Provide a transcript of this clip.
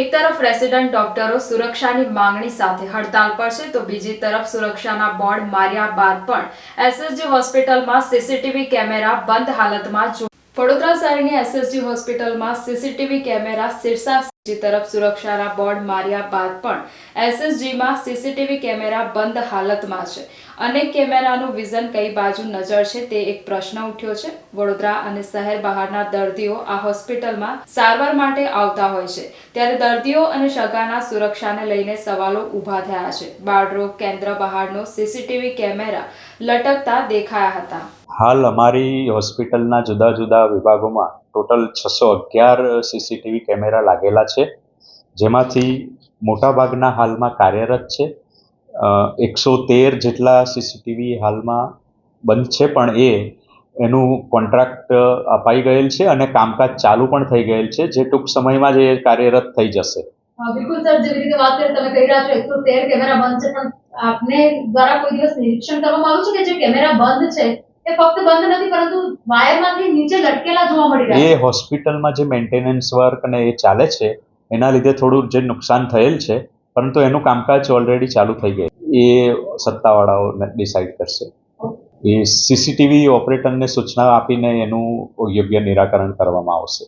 એક તરફ રેસિડન્ટ ડોક્ટરો સુરક્ષાની માંગણી સાથે હડતાલ પર છે, તો બીજી તરફ સુરક્ષાના બોર્ડ માર્યા બાદ પણ એસએસજી હોસ્પિટલમાં સીસીટીવી કેમેરા બંધ હાલતમાં વડોદરા શહેરની એસએસજી હોસ્પિટલમાં સીસીટીવી કેમેરા સિરસા તરફ સુરક્ષાના બોર્ડ માર્યા બાદ પણ એસએસજીમાં સીસીટીવી કેમેરા બંધ હાલતમાં છે. અનેક કેમેરાનું વિઝન કઈ બાજુ નજર છે તે એક પ્રશ્ન ઉઠ્યો છે. વડોદરા અને શહેર બહારના દર્દીઓ આ હોસ્પિટલમાં સારવાર માટે આવતા હોય છે. ત્યારે દર્દીઓ અને સગાના સુરક્ષાને લઈને સવાલો ઊભા થયા છે. બાળરોગ કેન્દ્ર બહારનો સીસીટીવી કેમેરા લટકતા દેખાયા હતા. હાલ અમારી હોસ્પિટલના જુદા જુદા વિભાગોમાં ટોટલ છસો અગિયાર સીસીટીવી કેમેરા લાગેલા છે. જેમાંથી મોટાભાગના હાલમાં કાર્યરત છે. એકસો તેર જેટલા સીસીટીવી હાલમાં બંધ છે, પણ એ એનું કોન્ટ્રાક્ટ અપાઈ ગયેલ છે અને કામકાજ ચાલુ પણ થઈ ગયેલ છે, જે ટૂંક સમયમાં જ એ કાર્યરત થઈ જશે. બિલકુલ સર, જેવી રીતે વાત કરી, તમે કહી રહ્યા છો એકસો તેર કેમેરા બંધ છે, પણ આપને દ્વારા કોઈ દિવસ નિરીક્ષણ કરવામાં આવ્યું છે કે જે કેમેરા બંધ છે એ ફક્ત બંધ નથી પરંતુ વાયરમાંથી નીચે લટકેલા જોવા મળી રહ્યા એ હોસ્પિટલમાં જે મેન્ટેનન્સ વર્ક અને એ ચાલે છે એના લીધે થોડું જે નુકસાન થયેલ છે પરંતુ એનું કામકાજ ઓલરેડી ચાલુ થઈ ગયું. એ સત્તાવાળાઓ ડિસાઈડ કરશે. એ સીસીટીવી ઓપરેટરને સૂચના આપીને એનું યોગ્ય નિરાકરણ કરવામાં આવશે.